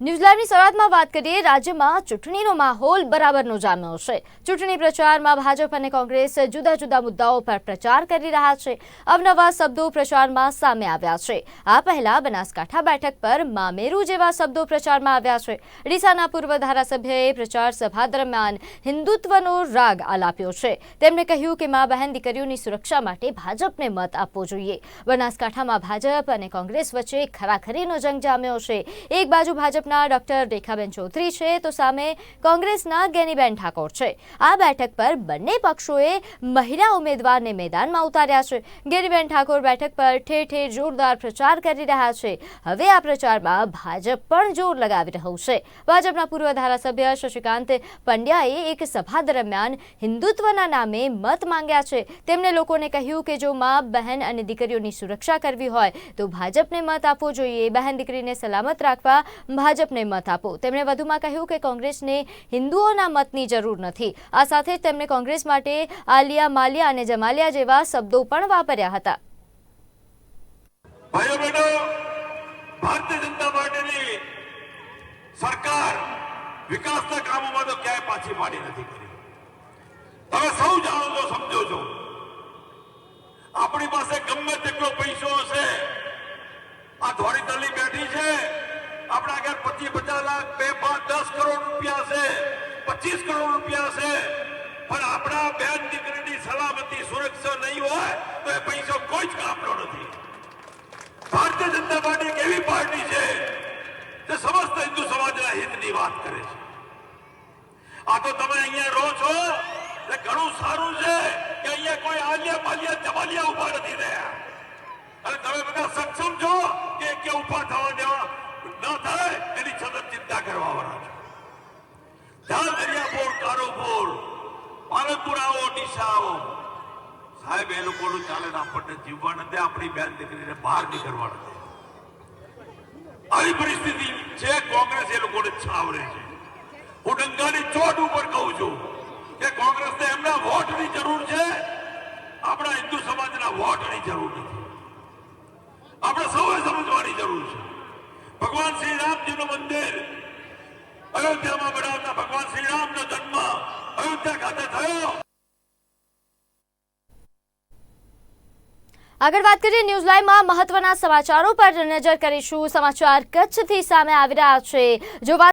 ન્યૂઝલેન્ડની શરૂઆતમાં વાત કરીએ, રાજ્યમાં ચૂંટણીનો માહોલ બરાબરનો જામ્યો છે. ચૂંટણી પ્રચારમાં ભાજપ અને કોંગ્રેસ જુદા જુદા મુદ્દાઓ પર પ્રચાર કરી રહ્યા છે. અવનવા શબ્દો પ્રચારમાં સામે આવ્યા છે. આ પહેલા બનાસકાંઠા બેઠક પર મામેરુ જેવા શબ્દો પ્રચારમાં આવ્યા છે. ડીસાના પૂર્વ ધારાસભ્યએ પ્રચાર સભા દરમિયાન હિન્દુત્વનો રાગ આલાપ્યો છે. તેમણે કહ્યું કે મા બહેન દીકરીઓની સુરક્ષા માટે ભાજપને મત આપવો જોઈએ. બનાસકાંઠામાં ભાજપ અને કોંગ્રેસ વચ્ચે ખરાખરીનો જંગ જામ્યો છે. એક બાજુ ભાજપના ડોક્ટર રેખાબેન ચૌધરી છે, તો સામે કોંગ્રેસના ગેનીબેન ઠાકોર છે. આ બેઠક પર બંને પક્ષોએ મહિલા ઉમેદવારને મેદાનમાં ઉતાર્યા છે. ગેનીબેન ઠાકોર બેઠક પર ઠેર ઠેર જોરદાર પ્રચાર કરી રહ્યા છે. હવે આ પ્રચારમાં ભાજપ પણ જોર લગાવી રહ્યું છે. ભાજપના પૂર્વ ધારાસભ્ય શશિકાંત પંડ્યાએ એક સભા દરમિયાન હિન્દુત્વના નામે મત માંગ્યા છે. તેમણે લોકોને કહ્યું કે જો મા, બહેન અને દીકરીઓની સુરક્ષા કરવી હોય, તો ભાજપને મત આપવો જોઈએ. બહેન દીકરીને સલામત રાખવા ભાજપને મત આપો. તેમણે વધુમાં કહ્યું કે કોંગ્રેસને હિન્દુઓના મતની જરૂર નથી. આ સાથે જ તેમણે કોંગ્રેસ માટે આલિયા માલિયા અને જમાલિયા જેવા શબ્દો પણ વાપર્યા હતા. સરકાર વિકાસના કામોમાં તો ક્યાંય પાછી પાડી નથી કરી. તમે સૌ જાણો છો, સમજો છો. આપણી પાસે ગમે તેટલો પૈસો હશે, આ ધોળી તલી આપણા આગળ પચીસ પચાસ લાખ બે પાંચ દસ કરોડ રૂપિયા છે, પચીસ કરોડ રૂપિયા છે. પણ આપણા બેન દીકરીની સલામતી, સુરક્ષા નહીં હોય, તો એ પૈસો કોઈ જ કામનો નથી. ભારતીય જનતા પાર્ટી એક એવી પાર્ટી છે, જે સમસ્ત હિન્દુ સમાજના હિતની વાત કરે છે. આ તો તમે અહીંયા રહો છો, એટલે ઘણું સારું છે કે અહીંયા કોઈ આલિયા પાલિયા જમાલિયા ઊભા નથી રહ્યા. અને તમે બધા સક્ષમ છો પાલનપુર આવો સાહેબ, એ લોકોનું ચાલે આપણને જીવવા નથી, આપણી બેન દીકરીને બહાર નીકળવા નથી. આવી પરિસ્થિતિ છે, કોંગ્રેસ એ લોકોને છાવરે છે. હું ડંગાની ચોટ ઉપર કહું છું કે કોંગ્રેસને એમના વોટની જરૂર છે. આપણા હિન્દુ સમાજના વોટની જરૂર નથી. આપણે સૌએ સમજવાની જરૂર છે. ભગવાન શ્રી રામજીનું મંદિર અયોધ્યામાં બનાવતા આગળ વાત કરીએ ન્યૂઝ લાઈવમાં મહત્વના સમાચારો પર નજર કરીશું. સમાચાર કચ્છથી સામે આવી રહ્યા છે. જો વાત